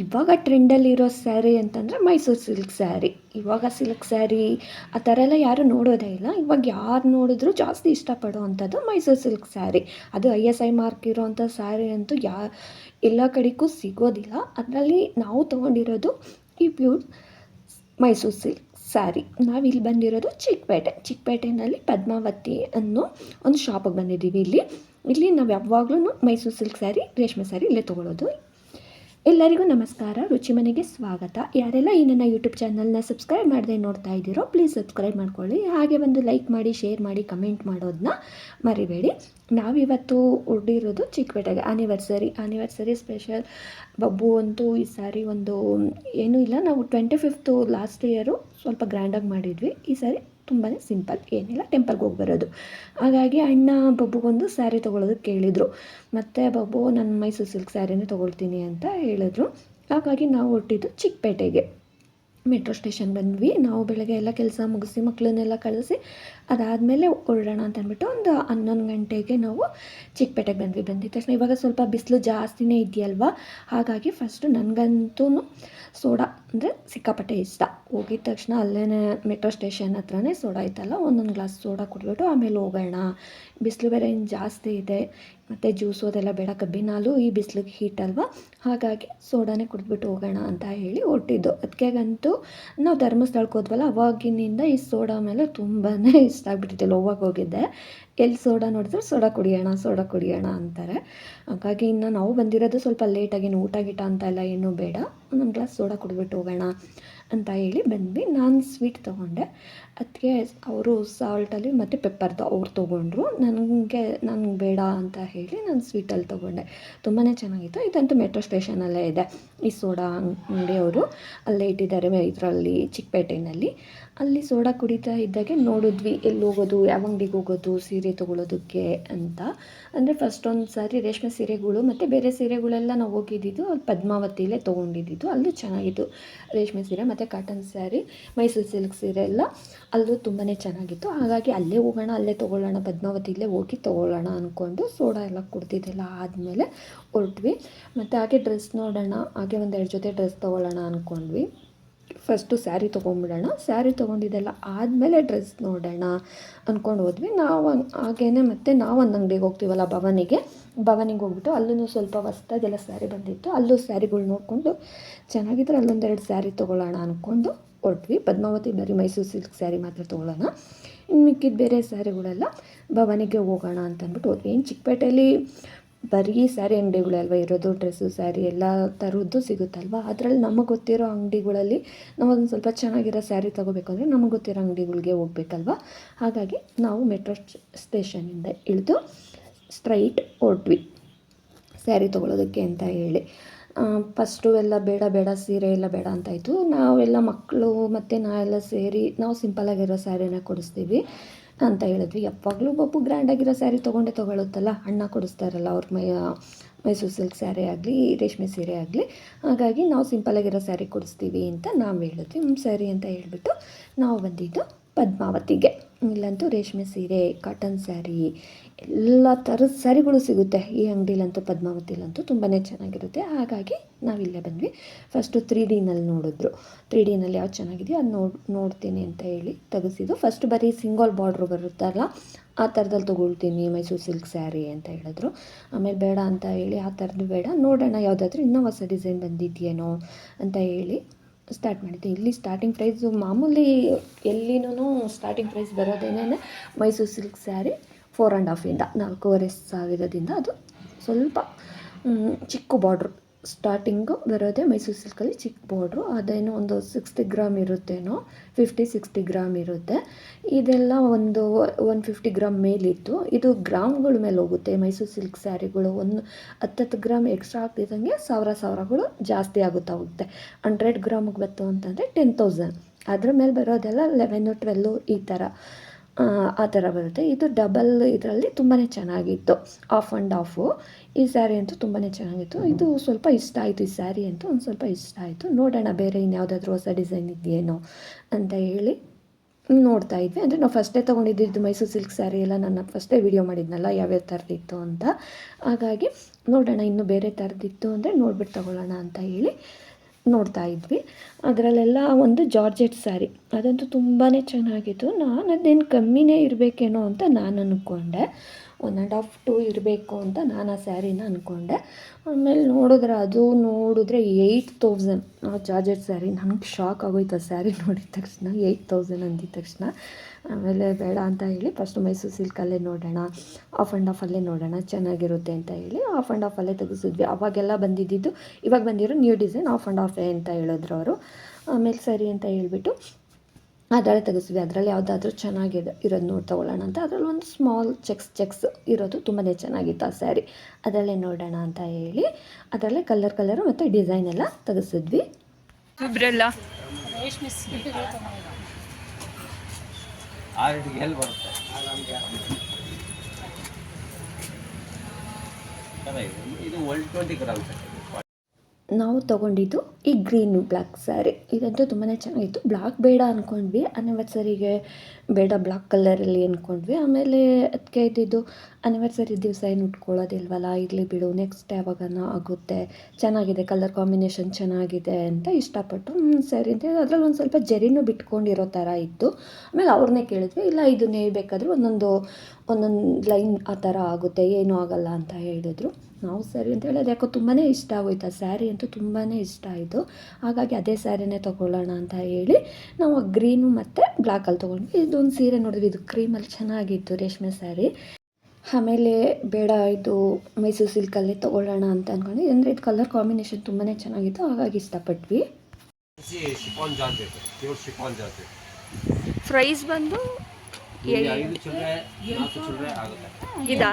ಇವಾಗ ಟ್ರೆಂಡಲ್ಲಿರೋ ಸ್ಯಾರಿ ಅಂತಂದರೆ ಮೈಸೂರು ಸಿಲ್ಕ್ ಸ್ಯಾರಿ. ಇವಾಗ ಸಿಲ್ಕ್ ಸ್ಯಾರಿ ಆ ಥರ ಎಲ್ಲ ಯಾರೂ ನೋಡೋದೇ ಇಲ್ಲ. ಇವಾಗ ಯಾರು ನೋಡಿದ್ರು ಜಾಸ್ತಿ ಇಷ್ಟಪಡೋ ಅಂಥದ್ದು ಮೈಸೂರು ಸಿಲ್ಕ್ ಸ್ಯಾರಿ. ಅದು ಐ ಎಸ್ ಐ ಮಾರ್ಕ್ ಇರೋವಂಥ ಸ್ಯಾರಿ ಅಂತೂ ಯಾ, ಎಲ್ಲ ಕಡೆಗೂ ಸಿಗೋದಿಲ್ಲ. ಅದರಲ್ಲಿ ನಾವು ತೊಗೊಂಡಿರೋದು ಈ ಪ್ಯೂರ್ ಮೈಸೂರು ಸಿಲ್ಕ್ ಸ್ಯಾರಿ. ಇಲ್ಲಿ ಬಂದಿರೋದು ಚಿಕ್ಕಪೇಟೆ. ಚಿಕ್ಕಪೇಟೆಯಲ್ಲಿ ಪದ್ಮಾವತಿ ಅನ್ನೋ ಒಂದು ಶಾಪಿಗೆ ಬಂದಿದ್ದೀವಿ ಇಲ್ಲಿ. ಇಲ್ಲಿ ನಾವು ಯಾವಾಗಲೂ ಮೈಸೂರು ಸಿಲ್ಕ್ ಸ್ಯಾರಿ, ರೇಷ್ಮೆ ಸ್ಯಾರಿ ಇಲ್ಲೇ ತೊಗೊಳ್ಳೋದು ಎಲ್ಲರಿಗೂ ನಮಸ್ಕಾರ, ರುಚಿ ಮನೆಗೆ ಸ್ವಾಗತ. ಯಾರೆಲ್ಲ ಈ ನನ್ನ ಯೂಟ್ಯೂಬ್ ಚಾನಲ್ನ ಸಬ್ಸ್ಕ್ರೈಬ್ ಮಾಡದೆ ನೋಡ್ತಾ ಇದ್ದೀರೋ ಪ್ಲೀಸ್ ಸಬ್ಸ್ಕ್ರೈಬ್ ಮಾಡ್ಕೊಳ್ಳಿ. ಹಾಗೆ ಒಂದು ಲೈಕ್ ಮಾಡಿ ಶೇರ್ ಮಾಡಿ ಕಮೆಂಟ್ ಮಾಡೋದನ್ನ ಮರಿಬೇಡಿ. ನಾವಿವತ್ತು ಹೊರಡಿರೋದು ಚಿಕ್ಕಪೇಟೆಗೆ ಆನಿವರ್ಸರಿ ಆನಿವರ್ಸರಿ ಸ್ಪೆಷಲ್ ಬಬ್ಬು ಅಂತೂ ಈ ಸಾರಿ ಒಂದು, ಏನೂ ಇಲ್ಲ. ನಾವು ಟ್ವೆಂಟಿ ಫಿಫ್ತು ಲಾಸ್ಟ್ ಇಯರು ಸ್ವಲ್ಪ ಗ್ರ್ಯಾಂಡಾಗಿ ಮಾಡಿದ್ವಿ. ಈ ಸಾರಿ ತುಂಬಾ ಸಿಂಪಲ್, ಏನಿಲ್ಲ, ಟೆಂಪಲ್ಗೆ ಹೋಗಿ ಬರೋದು. ಹಾಗಾಗಿ ಅಣ್ಣ ಬಬ್ಬುಗೊಂದು ಸ್ಯಾರಿ ತೊಗೊಳೋದಕ್ಕೆ ಕೇಳಿದರು. ಮತ್ತು ಬಬ್ಬು ನನ್ನ ಮೈಸೂರು ಸಿಲ್ಕ್ ಸ್ಯಾರಿನೇ ತೊಗೊಳ್ತೀನಿ ಅಂತ ಹೇಳಿದ್ರು. ಹಾಗಾಗಿ ನಾವು ಹೊರಟಿದ್ದು ಚಿಕ್ಕಪೇಟೆಗೆ. ಮೆಟ್ರೋ ಸ್ಟೇಷನ್ ಬಂದ್ವಿ. ನಾವು ಬೆಳಗ್ಗೆ ಎಲ್ಲ ಕೆಲಸ ಮುಗಿಸಿ ಮಕ್ಕಳನ್ನೆಲ್ಲ ಕಳಿಸಿ, ಅದಾದಮೇಲೆ ಹೊರಡೋಣ ಅಂತ ಅಂದ್ಬಿಟ್ಟು ಒಂದು ಹನ್ನೊಂದು ಗಂಟೆಗೆ ನಾವು ಚಿಕ್ಕಪೇಟೆಗೆ ಬಂದ್ವಿ. ಬಂದಿದ್ದ ತಕ್ಷಣ ಇವಾಗ ಸ್ವಲ್ಪ ಬಿಸಿಲು ಜಾಸ್ತಿನೇ ಇದೆಯಲ್ವ? ಹಾಗಾಗಿ ಫಸ್ಟು ನನಗಂತೂ ಸೋಡಾ ಅಂದರೆ ಸಿಕ್ಕಾಪಟ್ಟೆ ಇಷ್ಟ. ಹೋಗಿದ ತಕ್ಷಣ ಅಲ್ಲೇ ಮೆಟ್ರೋ ಸ್ಟೇಷನ್ ಹತ್ರನೇ ಸೋಡಾ ಇತ್ತಲ್ಲ ಒಂದೊಂದು ಗ್ಲಾಸ್ ಸೋಡಾ ಕುಡಿದ್ಬಿಟ್ಟು ಆಮೇಲೆ ಹೋಗೋಣ. ಬಿಸಿಲು ಬೇರೆ ಇನ್ನು ಜಾಸ್ತಿ ಇದೆ, ಮತ್ತು ಜ್ಯೂಸು ಅದೆಲ್ಲ ಬೇಡ, ಕಬ್ಬಿನಾಲು ಈ ಬಿಸಿಲಿಗೆ ಹೀಟ್ ಅಲ್ವಾ? ಹಾಗಾಗಿ ಸೋಡಾನೇ ಕುಡಿದ್ಬಿಟ್ಟು ಹೋಗೋಣ ಅಂತ ಹೇಳಿ ಹೊರಟಿದ್ದು. ಅದಕ್ಕೆಗಂತೂ ನಾವು ಧರ್ಮಸ್ಥಳಕ್ಕೆ ಹೋದ್ವಲ್ಲ, ಅವಾಗಿನಿಂದ ಈ ಸೋಡಾ ಮೇಲೆ ತುಂಬಾ ಇಷ್ಟ ಆಗಿಬಿಟ್ಟಿದ್ದೆ ಲೋವಾಗ ಹೋಗಿದ್ದೆ. ಎಲ್ಲಿ ಸೋಡಾ ನೋಡಿದ್ರೆ ಸೋಡಾ ಕುಡಿಯೋಣ ಸೋಡಾ ಕುಡಿಯೋಣ ಅಂತಾರೆ. ಹಾಗಾಗಿ ಇನ್ನು ನಾವು ಬಂದಿರೋದು ಸ್ವಲ್ಪ ಲೇಟಾಗಿ ಊಟ ಗೀಟ ಅಂತ ಎಲ್ಲ ಏನೂ ಬೇಡ. ಒಂದೊಂದು ಗ್ಲಾಸ್ ಸೋಡಾ ಕುಡಿದ್ಬಿಟ್ಟು ಹೋಗೋಣ ಅಂತ ಹೇಳಿ ಬಂದ್ವಿ. ನಾನು ಸ್ವೀಟ್ ತೊಗೊಂಡೆ. ಅದಕ್ಕೆ ಅವರು ಸಾಲ್ಟಲ್ಲಿ ಮತ್ತು ಪೆಪ್ಪರ್ದು ಅವ್ರು ತೊಗೊಂಡ್ರು. ನನಗೆ ನನಗೆ ಬೇಡ ಅಂತ ಹೇಳಿ ನಾನು ಸ್ವೀಟಲ್ಲಿ ತೊಗೊಂಡೆ. ತುಂಬಾ ಚೆನ್ನಾಗಿತ್ತು. ಇದಂತೂ ಮೆಟ್ರೋ ಸ್ಟೇಷನಲ್ಲೇ ಇದೆ. ಈ ಸೋಡಾ ಅಂಗಡಿಯವರು ಅಲ್ಲೇ ಇಟ್ಟಿದ್ದಾರೆ ಇದರಲ್ಲಿ ಚಿಕ್ಕಪೇಟೆಯಲ್ಲಿ ಅಲ್ಲಿ ಸೋಡಾ ಕುಡಿತಾ ಇದ್ದಾಗೆ ನೋಡಿದ್ವಿ ಎಲ್ಲಿ ಹೋಗೋದು, ಯಾವ ಅಂಗಡಿಗೆ ಹೋಗೋದು, ಸೀರೆ ತೊಗೊಳೋದಕ್ಕೆ ಅಂತ. ಅಂದರೆ ಫಸ್ಟ್ ಒಂದು ಸಾರಿ ರೇಷ್ಮೆ ಸೀರೆಗಳು ಮತ್ತು ಬೇರೆ ಸೀರೆಗಳೆಲ್ಲ ನಾವು ಹೋಗಿದ್ದಿದ್ದು ಅಲ್ಲಿ ಪದ್ಮಾವತಿಲೇ ತೊಗೊಂಡಿದ್ದು ಅಲ್ಲೂ ಚೆನ್ನಾಗಿತ್ತು ರೇಷ್ಮೆ ಸೀರೆ ಮತ್ತು ಕಾಟನ್ ಸ್ಯಾರಿ ಮೈಸೂರು ಸಿಲ್ಕ್ ಸೀರೆ ಎಲ್ಲ ಅಲ್ಲೂ ತುಂಬಾ ಚೆನ್ನಾಗಿತ್ತು. ಹಾಗಾಗಿ ಅಲ್ಲೇ ಹೋಗೋಣ, ಅಲ್ಲೇ ತೊಗೊಳ್ಳೋಣ, ಪದ್ಮಾವತಿಲೇ ಹೋಗಿ ತೊಗೊಳ್ಳೋಣ ಅಂದ್ಕೊಂಡು ಸೋಡಾ ಎಲ್ಲ ಕುಡ್ತಿದ್ದೆಲ್ಲ ಆದಮೇಲೆ ಹೊರಟ್ವಿ. ಮತ್ತು ಹಾಗೆ ಡ್ರೆಸ್ ನೋಡೋಣ, ಹಾಗೆ ಒಂದೆರಡು ಜೊತೆ ಡ್ರೆಸ್ ತೊಗೊಳ್ಳೋಣ ಅಂದ್ಕೊಂಡ್ವಿ ಫಸ್ಟು ಸ್ಯಾರಿ ತೊಗೊಂಬಿಡೋಣ ಸ್ಯಾರಿ ತೊಗೊಂಡಿದ್ದೆಲ್ಲ ಆದಮೇಲೆ ಡ್ರೆಸ್ ನೋಡೋಣ ಅಂದ್ಕೊಂಡು ಹೋದ್ವಿ. ನಾವು ಹಾಗೇನೆ ಮತ್ತು ನಾವು ಒಂದು ಅಂಗಡಿಗೆ ಹೋಗ್ತೀವಲ್ಲ ಭವನಿಗೆ. ಭವನಿಗೆ ಹೋಗ್ಬಿಟ್ಟು ಅಲ್ಲೂ ಸ್ವಲ್ಪ ಹೊಸ್ದಾಗೆಲ್ಲ ಸ್ಯಾರಿ ಬಂದಿತ್ತು. ಅಲ್ಲೂ ಸ್ಯಾರಿಗಳು ನೋಡಿಕೊಂಡು ಚೆನ್ನಾಗಿದ್ರೆ ಅಲ್ಲೊಂದೆರಡು ಸ್ಯಾರಿ ತೊಗೊಳ್ಳೋಣ ಅಂದ್ಕೊಂಡು ಹೊರಟ್ವಿ. ಪದ್ಮಾವತಿ ಬರೀ ಮೈಸೂರು ಸಿಲ್ಕ್ ಸ್ಯಾರಿ ಮಾತ್ರ ತೊಗೊಳ್ಳೋಣ. ಇನ್ನು ಮಿಕ್ಕಿದ ಬೇರೆ ಸ್ಯಾರಿಗಳೆಲ್ಲ ಭವನಿಗೆ ಹೋಗೋಣ ಅಂತ ಅಂದ್ಬಿಟ್ಟು ಹೋದ್ವಿ. ಏನು ಚಿಕ್ಕಪೇಟೆಯಲ್ಲಿ ಬರೀ ಸ್ಯಾರಿ ಅಂಗಡಿಗಳಲ್ವ, ಇರೋದು ಡ್ರೆಸ್ಸು, ಸ್ಯಾರಿ ಎಲ್ಲ ಥರದ್ದು ಸಿಗುತ್ತಲ್ವ? ಅದರಲ್ಲಿ ನಮಗೆ ಗೊತ್ತಿರೋ ಅಂಗಡಿಗಳಲ್ಲಿ ನಾವು ಒಂದು ಸ್ವಲ್ಪ ಚೆನ್ನಾಗಿರೋ ಸ್ಯಾರಿ ತೊಗೋಬೇಕು ಅಂದರೆ ನಮಗೆ ಗೊತ್ತಿರೋ ಅಂಗಡಿಗಳಿಗೆ ಹೋಗ್ಬೇಕಲ್ವ? ಹಾಗಾಗಿ ನಾವು ಮೆಟ್ರೋ ಸ್ಟೇಷನಿಂದ ಇಳಿದು ಸ್ಟ್ರೈಟ್ ಹೊರಟ್ವಿ ಸ್ಯಾರಿ ತೊಗೊಳೋದಕ್ಕೆ ಅಂತ ಹೇಳಿ. ಫಸ್ಟು ಎಲ್ಲ ಬೇಡ ಬೇಡ, ಸೀರೆ ಎಲ್ಲ ಬೇಡ ಅಂತ ಅಂತಾಯಿತು ನಾವೆಲ್ಲ ಮಕ್ಕಳು ಮತ್ತು ನಾವೆಲ್ಲ ಸೇರಿ ನಾವು ಸಿಂಪಲಾಗಿರೋ ಸ್ಯಾರಿನ ಕೊಡಿಸ್ತೀವಿ. ಅಂತ ಹೇಳಿದ್ವಿ ಯಾವಾಗಲೂ ಗ್ರ್ಯಾಂಡ್ ಗ್ರ್ಯಾಂಡಾಗಿರೋ ಸ್ಯಾರಿ ತೊಗೊಂಡೆ ತೊಗೊಳುತ್ತಲ್ಲ ಅಣ್ಣ ಕೊಡಿಸ್ತಾರಲ್ಲ ಅವ್ರ ಮೈ ಮೈಸೂರು ಸಿಲ್ಕ್ ಸ್ಯಾರಿ ಆಗಲಿ, ರೇಷ್ಮೆ ಸೀರೆ ಆಗಲಿ. ಹಾಗಾಗಿ ನಾವು ಸಿಂಪಲಾಗಿರೋ ಸ್ಯಾರಿ ಕೊಡಿಸ್ತೀವಿ ಅಂತ ನಾವು ಹೇಳಿದ್ವಿ. ಸರಿ ಅಂತ ಹೇಳಿಬಿಟ್ಟು ನಾವು ಬಂದಿದ್ದು ಪದ್ಮಾವತಿಗೆ. ಇಲ್ಲಂತೂ ರೇಷ್ಮೆ ಸೀರೆ ಕಾಟನ್ ಸ್ಯಾರಿ ಎಲ್ಲ ಥರದ ಸ್ಯಾರಿಗಳು ಸಿಗುತ್ತೆ. ಈ ಅಂಗಡಿಲಂತೂ, ಪದ್ಮಾವತಿಲಂತೂ ತುಂಬಾ ಚೆನ್ನಾಗಿರುತ್ತೆ. ಹಾಗಾಗಿ ನಾವಿಲ್ಲೇ ಬಂದ್ವಿ. ಫಸ್ಟು ತ್ರೀ ಡಿನಲ್ಲಿ ನೋಡಿದ್ರು. ತ್ರೀ ಡಿನಲ್ಲಿ ಯಾವ್ದು ಚೆನ್ನಾಗಿದೆಯೋ ಅದು ನೋಡಿ, ನೋಡ್ತೀನಿ ಅಂತ ಹೇಳಿ ತೆಗೆಸಿದ್ದು. ಫಸ್ಟ್ ಬರೀ ಸಿಂಗಲ್ ಬಾರ್ಡ್ರು ಬರುತ್ತಲ್ಲ, ಆ ಥರದಲ್ಲಿ ತೊಗೊಳ್ತೀನಿ, ಮೈಸೂರು ಸಿಲ್ಕ್ ಸ್ಯಾರಿ ಅಂತ ಹೇಳಿದ್ರು. ಆಮೇಲೆ ಬೇಡ ಅಂತ ಹೇಳಿ ಆ ಥರದ್ದು ಬೇಡ. ನೋಡೋಣ ಯಾವುದಾದ್ರೂ ಇನ್ನೂ ಹೊಸ ಡಿಸೈನ್ ಬಂದಿದೆಯೇನೋ ಅಂತ ಹೇಳಿ ಸ್ಟಾರ್ಟ್ ಮಾಡಿದ್ದೆ. ಇಲ್ಲಿ ಸ್ಟಾರ್ಟಿಂಗ್ ಪ್ರೈಸು ಮಾಮೂಲಿ ಎಲ್ಲಿನೂ starting price ಬರೋದೇನೇ Mysuru silk sari four and ಹಾಫಿಂದ ನಾಲ್ಕೂವರೆ ಸಾವಿರದಿಂದ ಅದು ಸ್ವಲ್ಪ ಚಿಕ್ಕ ಬಾರ್ಡ್ರು ಸ್ಟಾರ್ಟಿಂಗು ಬರೋದೇ ಮೈಸೂರು ಸಿಲ್ಕಲ್ಲಿ ಚಿಕ್ಕ ಬಾರ್ಡ್ರು ಅದೇನೋ ಒಂದು ಸಿಕ್ಸ್ಟಿ ಗ್ರಾಮ್ ಇರುತ್ತೇನೋ ಫಿಫ್ಟಿ ಸಿಕ್ಸ್ಟಿ ಗ್ರಾಮ್ ಇರುತ್ತೆ. ಇದೆಲ್ಲ ಒಂದು ಒನ್ ಫಿಫ್ಟಿ ಗ್ರಾಮ್ ಮೇಲಿತ್ತು. ಇದು ಗ್ರಾಮ್ಗಳ ಮೇಲೆ ಹೋಗುತ್ತೆ. ಮೈಸೂರು ಸಿಲ್ಕ್ ಸ್ಯಾರಿಗಳು ಒಂದು ಹತ್ತತ್ತು ಗ್ರಾಮ್ ಎಕ್ಸ್ಟ್ರಾ ಆಗ್ತಿದ್ದಂಗೆ ಸಾವಿರ ಸಾವಿರಗಳು ಜಾಸ್ತಿ ಆಗುತ್ತಾ ಹೋಗುತ್ತೆ. ಹಂಡ್ರೆಡ್ ಗ್ರಾಮಿಗೆ ಬತ್ತು ಅಂತಂದರೆ ಟೆನ್ ತೌಸಂಡ್ ಅದ್ರ ಮೇಲೆ ಬರೋದೆಲ್ಲ ಲೆವೆನ್ನು ಟ್ವೆಲ್ಲು ಈ ಥರ. ಆ ಥರ ಬರುತ್ತೆ. ಇದು ಡಬಲ್ ಇದರಲ್ಲಿ ತುಂಬಾ ಚೆನ್ನಾಗಿತ್ತು. ಆಫ್ ಆ್ಯಂಡ್ ಆಫು ಈ ಸ್ಯಾರಿ ಅಂತೂ ತುಂಬಾ ಚೆನ್ನಾಗಿತ್ತು. ಇದು ಸ್ವಲ್ಪ ಇಷ್ಟ ಆಯಿತು, ಈ ಸ್ಯಾರಿ ಅಂತೂ ಒಂದು ಸ್ವಲ್ಪ ಇಷ್ಟ ಆಯಿತು. ನೋಡೋಣ ಬೇರೆ ಇನ್ಯಾವುದಾದ್ರೂ ಹೊಸ ಡಿಸೈನ್ ಇದೆಯೇನೋ ಅಂತ ಹೇಳಿ ನೋಡ್ತಾ ಇದ್ವಿ. ಅಂದರೆ ನಾವು ಫಸ್ಟೇ ತೊಗೊಂಡಿದ್ದು ಮೈಸೂರು ಸಿಲ್ಕ್ ಸ್ಯಾರಿ ಎಲ್ಲ ನಾನು ಫಸ್ಟೇ ವಿಡಿಯೋ ಮಾಡಿದ್ನಲ್ಲ, ಯಾವ್ಯಾವ ಥರದಿತ್ತು ಅಂತ. ಹಾಗಾಗಿ ನೋಡೋಣ ಇನ್ನೂ ಬೇರೆ ಥರದಿತ್ತು ಅಂದರೆ ನೋಡ್ಬಿಟ್ಟು ತೊಗೊಳ್ಳೋಣ ಅಂತ ಹೇಳಿ ನೋಡ್ತಾ ಇದ್ವಿ. ಅದರಲ್ಲೆಲ್ಲ ಒಂದು ಜಾರ್ಜೆಟ್ ಸ್ಯಾರಿ. ಅದಂತೂ ತುಂಬಾ ಚೆನ್ನಾಗಿತ್ತು. ನಾನು ಅದೇನು ಕಮ್ಮಿನೇ ಇರಬೇಕೇನೋ ಅಂತ ನಾನು ಅಂದ್ಕೊಂಡೆ ಒನ್ ಆ್ಯಂಡ್ ಹಾಫ್ ಟು ಇರಬೇಕು ಅಂತ ನಾನು ಆ ಸ್ಯಾರಿನ ಅಂದ್ಕೊಂಡೆ ಆಮೇಲೆ ನೋಡಿದ್ರೆ ಅದು ನೋಡಿದ್ರೆ ಏಯ್ಟ್ ತೌಸಂಡ್ ಜಾರ್ಜೆಟ್ ಸ್ಯಾರಿ. ನನಗೆ ಶಾಕ್ ಆಗೋಯ್ತು ಆ ಸ್ಯಾರಿ ನೋಡಿದ ತಕ್ಷಣ. ಏಯ್ಟ್ ತೌಸಂಡ್ ಅಂದಿದ ತಕ್ಷಣ. ಆಮೇಲೆ ಬೇಡ ಅಂತ ಹೇಳಿ ಫಸ್ಟ್ ಮೈಸೂರು ಸಿಲ್ಕಲ್ಲೇ ನೋಡೋಣ ಆಫ್ ಆ್ಯಂಡ್ ಆಫ್ ಅಲ್ಲೇ ನೋಡೋಣ, ಚೆನ್ನಾಗಿರುತ್ತೆ ಅಂತ ಹೇಳಿ ಆಫ್ ಆ್ಯಂಡ್ ಆಫ್ ಅಲ್ಲೇ ತೆಗೆಸಿದ್ವಿ. ಅವಾಗೆಲ್ಲ ಬಂದಿದ್ದಿದ್ದು, ಇವಾಗ ಬಂದಿರೋ ನ್ಯೂ ಡಿಸೈನ್ ಆಫ್ ಆ್ಯಂಡ್ ಆಫೇ ಅಂತ ಹೇಳಿದ್ರು ಅವರು. ಆಮೇಲೆ ಸರಿ ಅಂತ ಹೇಳ್ಬಿಟ್ಟು ಅದರಲ್ಲೇ ತೆಗೆಸ್ವಿ ಅದರಲ್ಲಿ ಯಾವುದಾದ್ರೂ ಚೆನ್ನಾಗಿದೆ ಇರೋದು ನೋಡಿ ತೊಗೊಳ್ಳೋಣ ಅಂತ. ಅದರಲ್ಲಿ ಒಂದು ಸ್ಮಾಲ್ ಚೆಕ್ಸ್ ಚೆಕ್ಸ್ ಇರೋದು ತುಂಬಾ ಚೆನ್ನಾಗಿತ್ತು ಆ ಸ್ಯಾರಿ ಅದರಲ್ಲೇ ನೋಡೋಣ ಅಂತ ಹೇಳಿ ಅದರಲ್ಲೇ ಕಲರ್ ಕಲರು ಮತ್ತು ಡಿಸೈನ್ ಎಲ್ಲ ತೆಗೆಸಿದ್ವಿ. ಇದು ಒನ್ ಟ್ವೆಂಟಿ ಗ್ರಾಮ್ಸ್ ನಾವು ತೊಗೊಂಡಿದ್ದು ಈ ಗ್ರೀನು ಬ್ಲ್ಯಾಕ್ ಸ್ಯಾರಿ. ಇದಂತೂ ತುಂಬಾ ಚೆನ್ನಾಗಿತ್ತು. ಬ್ಲ್ಯಾಕ್ ಬೇಡ ಅಂದ್ಕೊಂಡ್ವಿ ಆನಿವರ್ಸರಿಗೆ ಬೇಡ ಬ್ಲ್ಯಾಕ್ ಕಲರಲ್ಲಿ ಅಂದ್ಕೊಂಡ್ವಿ ಆಮೇಲೆ ಅದಕ್ಕೆ ಇದ್ದಿದ್ದು ಆ್ಯನಿವರ್ಸರಿ ದಿವಸ ಏನು ಉಟ್ಕೊಳ್ಳೋದಿಲ್ವಲ್ಲ, ಇರಲಿ ಬಿಡು ನೆಕ್ಸ್ಟ್ ಯಾವಾಗನ ಆಗುತ್ತೆ, ಚೆನ್ನಾಗಿದೆ ಕಲರ್ ಕಾಂಬಿನೇಷನ್ ಚೆನ್ನಾಗಿದೆ ಅಂತ ಇಷ್ಟಪಟ್ಟು ಹ್ಞೂ ಸರಿ ಅಂತ ಹೇಳಿ ಅದ್ರಲ್ಲಿ ಒಂದು ಸ್ವಲ್ಪ ಜರಿನೂ ಬಿಟ್ಕೊಂಡಿರೋ ಥರ ಇತ್ತು. ಆಮೇಲೆ ಅವ್ರನ್ನೇ ಕೇಳಿದ್ವಿ, ಇಲ್ಲ ಇದನ್ನೇ ಬೇಕಾದರೂ ಒಂದೊಂದು ಒಂದೊಂದು ಲೈನ್ ಆ ಥರ ಆಗುತ್ತೆ, ಏನೂ ಆಗಲ್ಲ ಅಂತ ಹೇಳಿದ್ರು. ನಾವು ಸರಿ ಅಂತ ಹೇಳಿ ಅದು ಯಾಕೋ ತುಂಬಾ ಇಷ್ಟ ಆಗೋಯ್ತು, ಆ ಸ್ಯಾರಿ ಅಂತೂ ತುಂಬಾ ಇಷ್ಟ ಆಯಿತು. ಹಾಗಾಗಿ ಅದೇ ಸ್ಯಾರಿನೇ ತೊಗೊಳ್ಳೋಣ ಅಂತ ಹೇಳಿ ನಾವು ಗ್ರೀನು ಮತ್ತು ಬ್ಲ್ಯಾಕಲ್ಲಿ ತೊಗೊಂಡ್ವಿ. ಇದೊಂದು ಸೀರೆ ನೋಡಿದ್ವಿ, ಇದು ಕ್ರೀಮಲ್ಲಿ ಚೆನ್ನಾಗಿತ್ತು ರೇಷ್ಮೆ ಸ್ಯಾರಿ ಆಮೇಲೆ ಬೇಡ ಇದು ಮೈಸೂರು ಸಿಲ್ಕಲ್ಲೇ ತೊಗೊಳ್ಳೋಣ ಅಂತ ಅಂದ್ಕೊಂಡು ಅಂದರೆ ಇದು ಕಲರ್ ಕಾಂಬಿನೇಷನ್ ತುಂಬಾ ಚೆನ್ನಾಗಿತ್ತು ಹಾಗಾಗಿ ಇಷ್ಟಪಟ್ವಿ. ಪ್ರೈಸ್ ಬಂದು ಇದಾ?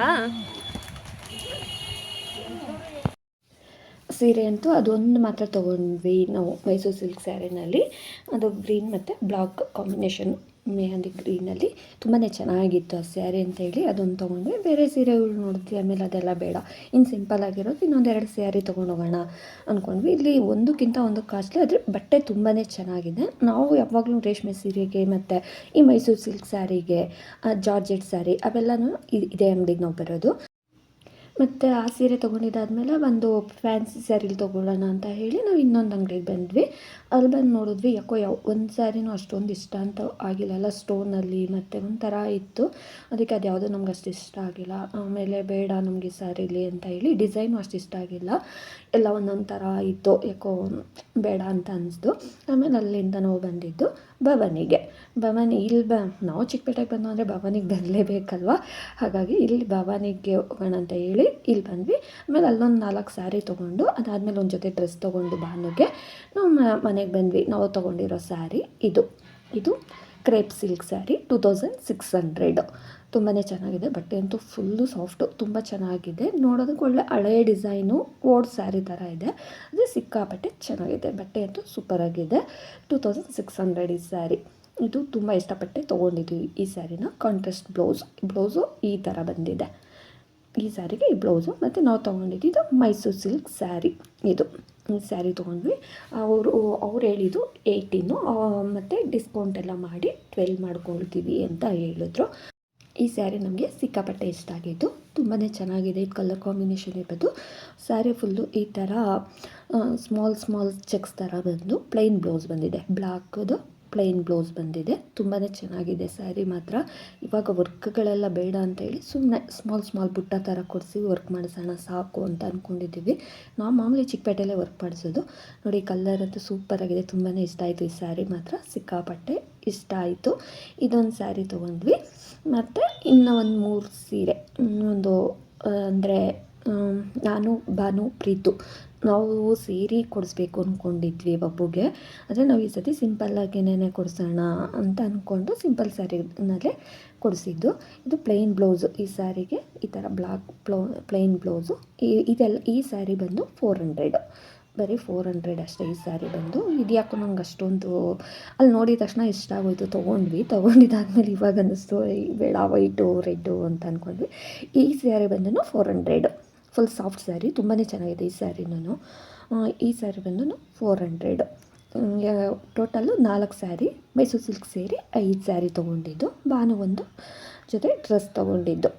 ಸೀರೆ ಅಂತೂ ಅದೊಂದು ಮಾತ್ರ ತೊಗೊಂಡ್ವಿ ನಾವು ಮೈಸೂರು ಸಿಲ್ಕ್ ಸ್ಯಾರಿನಲ್ಲಿ. ಅದು ಗ್ರೀನ್ ಮತ್ತು ಬ್ಲಾಕ್ ಕಾಂಬಿನೇಷನ್. ಮೆಹಂದಿ ಗ್ರೀನಲ್ಲಿ ತುಂಬಾ ಚೆನ್ನಾಗಿತ್ತು ಆ ಸ್ಯಾರಿ ಅಂತೇಳಿ ಅದೊಂದು ತೊಗೊಂಡ್ವಿ. ಬೇರೆ ಸೀರೆಗಳು ನೋಡಿದ್ವಿ ಆಮೇಲೆ ಅದೆಲ್ಲ ಬೇಡ. ಇನ್ನು ಸಿಂಪಲ್ ಆಗಿರೋದು ಇನ್ನೊಂದೆರಡು ಸ್ಯಾರಿ ತೊಗೊಂಡೋಗೋಣ ಅಂದ್ಕೊಂಡ್ವಿ ಇಲ್ಲಿ ಒಂದಕ್ಕಿಂತ ಒಂದು ಕಾಸ್ಟ್ಲಿ ಆದರೆ ಬಟ್ಟೆ ತುಂಬಾ ಚೆನ್ನಾಗಿದೆ. ನಾವು ಯಾವಾಗಲೂ ರೇಷ್ಮೆ ಸೀರೆಗೆ ಮತ್ತು ಈ ಮೈಸೂರು ಸಿಲ್ಕ್ ಸ್ಯಾರಿಗೆ ಜಾರ್ಜೆಟ್ ಸ್ಯಾರಿ ಅವೆಲ್ಲನೂ ಇದೇ ಅಂಗಡಿಗೆ ನಾವು ಬರೋದು. ಮತ್ತು ಆ ಸೀರೆ ತೊಗೊಂಡಿದ್ದಾದಮೇಲೆ ಒಂದು ಫ್ಯಾನ್ಸಿ ಸ್ಯಾರಿಲಿ ತೊಗೊಳ್ಳೋಣ ಅಂತ ಹೇಳಿ ನಾವು ಇನ್ನೊಂದು ಅಂಗಡಿಗೆ ಬಂದ್ವಿ. ಅಲ್ಲಿ ಬಂದು ನೋಡಿದ್ವಿ, ಯಾಕೋ ಯಾವ, ಒಂದು ಸ್ಯಾರಿನೂ ಅಷ್ಟೊಂದು ಇಷ್ಟ ಅಂತ ಆಗಿಲ್ಲ ಎಲ್ಲ ಸ್ಟೋನಲ್ಲಿ ಮತ್ತು ಒಂಥರ ಇತ್ತು. ಅದಕ್ಕೆ ಅದು ಯಾವುದೂ ನಮ್ಗೆ ಅಷ್ಟು ಇಷ್ಟ ಆಗಿಲ್ಲ. ಆಮೇಲೆ ಬೇಡ ನಮಗೆ ಸ್ಯಾರಿಲಿ ಅಂತ ಹೇಳಿ ಡಿಸೈನು ಅಷ್ಟು ಇಷ್ಟ ಆಗಿಲ್ಲ. ಎಲ್ಲ ಒಂದೊಂದು ಥರ ಇತ್ತು, ಯಾಕೋ ಬೇಡ ಅಂತ ಅನ್ನಿಸ್ತು ಆಮೇಲೆ ಅಲ್ಲಿಂದ ನಾವು ಬಂದಿದ್ದು ಭವನಿಗೆ. ಭವನಿ ಇಲ್ಲಿ ಬ, ನಾವು ಚಿಕ್ಕಪೇಟೆಗೆ ಬಂದು ಅಂದರೆ ಭವನಿಗೆ ಬರಲೇಬೇಕಲ್ವ? ಹಾಗಾಗಿ ಇಲ್ಲಿ ಭವನಿಗೆ ಹೋಗೋಣ ಅಂತ ಹೇಳಿ ಇಲ್ಲಿ ಬಂದ್ವಿ. ಆಮೇಲೆ ಅಲ್ಲೊಂದು ನಾಲ್ಕು ಸ್ಯಾರಿ ತೊಗೊಂಡು, ಅದಾದಮೇಲೆ ಒಂದು ಜೊತೆ ಡ್ರೆಸ್ ತೊಗೊಂಡು ಭಾನುಗೆ ನಾವು ಮನೆಗೆ ಬಂದ್ವಿ. ನಾವು ತೊಗೊಂಡಿರೋ ಸ್ಯಾರಿ ಇದು. ಇದು crepe silk sari two thousand six hundred ತುಂಬಾ ಚೆನ್ನಾಗಿದೆ. ಬಟ್ಟೆ ಅಂತೂ ಫುಲ್ಲು ಸಾಫ್ಟು ತುಂಬ ಚೆನ್ನಾಗಿದೆ. ನೋಡೋದಕ್ಕೆ ಒಳ್ಳೆ ಹಳೆಯ ಡಿಸೈನು ಓಲ್ಡ್ ಸ್ಯಾರಿ ಥರ ಇದೆ. ಅದು ಸಿಕ್ಕಾಪಟ್ಟೆ ಚೆನ್ನಾಗಿದೆ. ಬಟ್ಟೆ ಅಂತೂ ಸೂಪರಾಗಿದೆ ಟೂ ತೌಸಂಡ್ ಸಿಕ್ಸ್ ಹಂಡ್ರೆಡ್ ಈ ಸ್ಯಾರಿ. ಇದು ತುಂಬ ಇಷ್ಟಪಟ್ಟೆ ತೊಗೊಂಡಿದ್ವಿ ಈ ಸ್ಯಾರಿನ. ಕಾಂಟ್ರಾಸ್ಟ್ ಬ್ಲೌಸ್ ಬ್ಲೌಸು ಈ ಥರ ಬಂದಿದೆ. ಈ ಸ್ಯಾರಿಗೆ ಈ ಬ್ಲೌಸು ಮತ್ತು ನಾವು ತೊಗೊಂಡಿದ್ದು ಮೈಸೂರು ಸಿಲ್ಕ್ ಸ್ಯಾರಿ. ಇದು ಈ ಸ್ಯಾರಿ ತೊಗೊಂಡ್ವಿ. ಅವರು, ಅವ್ರು ಹೇಳಿದ್ದು ಏಯ್ಟೀನು ಮತ್ತು ಡಿಸ್ಕೌಂಟ್ ಎಲ್ಲ ಮಾಡಿ ಟ್ವೆಲ್ ಮಾಡ್ಕೊಳ್ತೀವಿ ಅಂತ ಹೇಳಿದ್ರು. ಈ ಸ್ಯಾರಿ ನಮಗೆ ಸಿಕ್ಕಾಪಟ್ಟೆ ಇಷ್ಟ ಆಗಿತ್ತು ತುಂಬಾ ಚೆನ್ನಾಗಿದೆ ಇದು ಕಲರ್ ಕಾಂಬಿನೇಷನ್ ಇರ್ಬೋದು ಸ್ಯಾರಿ ಫುಲ್ಲು ಈ ಥರ ಸ್ಮಾಲ್ ಸ್ಮಾಲ್ ಚೆಕ್ಸ್ ಥರ ಬಂದು ಪ್ಲೈನ್ ಬ್ಲೌಸ್ ಬಂದಿದೆ. ಬ್ಲ್ಯಾಕದು ಪ್ಲೈನ್ ಬ್ಲೌಸ್ ಬಂದಿದೆ. ತುಂಬಾ ಚೆನ್ನಾಗಿದೆ ಸ್ಯಾರಿ ಮಾತ್ರ. ಇವಾಗ ವರ್ಕ್ಗಳೆಲ್ಲ ಬೇಡ ಅಂತ ಹೇಳಿ ಸುಮ್ಮನೆ ಸ್ಮಾಲ್ ಸ್ಮಾಲ್ ಬುಟ್ಟ ಥರ ಕೊಡಿಸಿ ವರ್ಕ್ ಮಾಡಿಸೋಣ ಸಾಕು ಅಂತ ಅಂದ್ಕೊಂಡಿದ್ದೀವಿ ನಾವು ಮಾಮೂಲಿ ಚಿಕ್ಕಪೇಟೆಯಲ್ಲೇ ವರ್ಕ್ ಮಾಡಿಸೋದು. ನೋಡಿ ಕಲರ್ ಅಂತೂ ಸೂಪರಾಗಿದೆ ತುಂಬಾ ಇಷ್ಟ ಆಯಿತು ಈ ಸ್ಯಾರಿ ಮಾತ್ರ. ಸಿಕ್ಕಾಪಟ್ಟೆ ಇಷ್ಟ ಆಯಿತು. ಇದೊಂದು ಸ್ಯಾರಿ ತೊಗೊಂಡ್ವಿ. ಮತ್ತು ಇನ್ನೂ ಒಂದು ಮೂರು ಸೀರೆ. ಒಂದು ಅಂದರೆ ನಾನು, ಭಾನು, ಪ್ರೀತು. ನಾವು ಸೇರಿ ಕೊಡಿಸ್ಬೇಕು ಅಂದ್ಕೊಂಡಿದ್ವಿ ಒಬ್ಬಗೆ ಆದರೆ ನಾವು ಈ ಸತಿ ಸಿಂಪಲ್ಲಾಗಿನೇ ಕೊಡಿಸೋಣ ಅಂತ ಅಂದ್ಕೊಂಡು ಸಿಂಪಲ್ ಸ್ಯಾರಿನಲ್ಲೇ ಕೊಡಿಸಿದ್ದು. ಇದು ಪ್ಲೈನ್ ಬ್ಲೌಸು ಈ ಸ್ಯಾರಿಗೆ ಈ ಥರ ಬ್ಲಾಕ್ ಬ್ಲೌ ಪ್ಲೈನ್ ಬ್ಲೌಸು ಈ, ಇದೆಲ್ಲ, ಈ ಸ್ಯಾರಿ ಬಂದು ಫೋರ್ ಹಂಡ್ರೆಡು ಬರೀ ಫೋರ್ ಹಂಡ್ರೆಡ್ ಅಷ್ಟೇ ಈ ಸ್ಯಾರಿ ಬಂದು. ಇದು ಯಾಕೋ ನಂಗೆ ಅಷ್ಟೊಂದು ಅಲ್ಲಿ ನೋಡಿದ ತಕ್ಷಣ ಇಷ್ಟ ಆಗೋಯ್ತು. ತೊಗೊಂಡ್ವಿ. ತೊಗೊಂಡಿದ್ದಾದ್ಮೇಲೆ ಇವಾಗ ಅನ್ನಿಸ್ತು ಬೇಡ ವೈಟು ರೆಡ್ಡು ಅಂತ ಅಂದ್ಕೊಂಡ್ವಿ ಈ ಸ್ಯಾರಿ ಬಂದು four hundred full soft sari ತುಂಬಾ ಚೆನ್ನಾಗಿದೆ ಈ ಸ್ಯಾರಿನೂ ಈ ಸ್ಯಾರಿ ಬಂದು ಫೋರ್ ಹಂಡ್ರೆಡ್ ಟೋಟಲ್ಲು ನಾಲ್ಕು ಸ್ಯಾರಿ ಮೈಸೂರು ಸಿಲ್ಕ್ ಸೇರಿ ಐದು ಸ್ಯಾರಿ ತೊಗೊಂಡಿದ್ದು. ಬಾನು ಒಂದು ಜೊತೆ ಡ್ರೆಸ್ ತೊಗೊಂಡಿದ್ದು.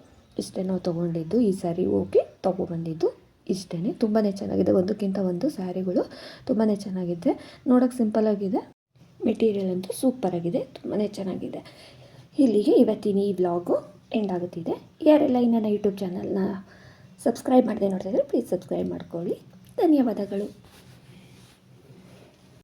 ಇಷ್ಟೇ ನಾವು ತೊಗೊಂಡಿದ್ದು, ಈ ಸ್ಯಾರಿ ಹೋಗಿ ತೊಗೊಬಂದಿದ್ದು ಇಷ್ಟೇ ತುಂಬಾ ಚೆನ್ನಾಗಿದೆ. ಒಂದಕ್ಕಿಂತ ಒಂದು ಸ್ಯಾರಿಗಳು ತುಂಬಾ ಚೆನ್ನಾಗಿದೆ. ನೋಡೋಕ್ಕೆ ಸಿಂಪಲ್ಲಾಗಿದೆ ಮೆಟೀರಿಯಲ್ ಅಂತೂ ಸೂಪರಾಗಿದೆ ತುಂಬಾ ಚೆನ್ನಾಗಿದೆ. ಇಲ್ಲಿಗೆ ಇವತ್ತಿನ ಈ ವ್ಲಾಗು ಎಂಡ್ ಆಗುತ್ತಿದೆ. ಯಾರೆಲ್ಲ ಇನ್ನು ಯೂಟ್ಯೂಬ್ ಚಾನಲ್ನ ಸಬ್ಸ್ಕ್ರೈಬ್ ಮಾಡದೆ ನೋಡ್ತಾ ಇದ್ದಾರೆ ಪ್ಲೀಸ್ ಸಬ್ಸ್ಕ್ರೈಬ್ ಮಾಡ್ಕೊಳ್ಳಿ. ಧನ್ಯವಾದಗಳು.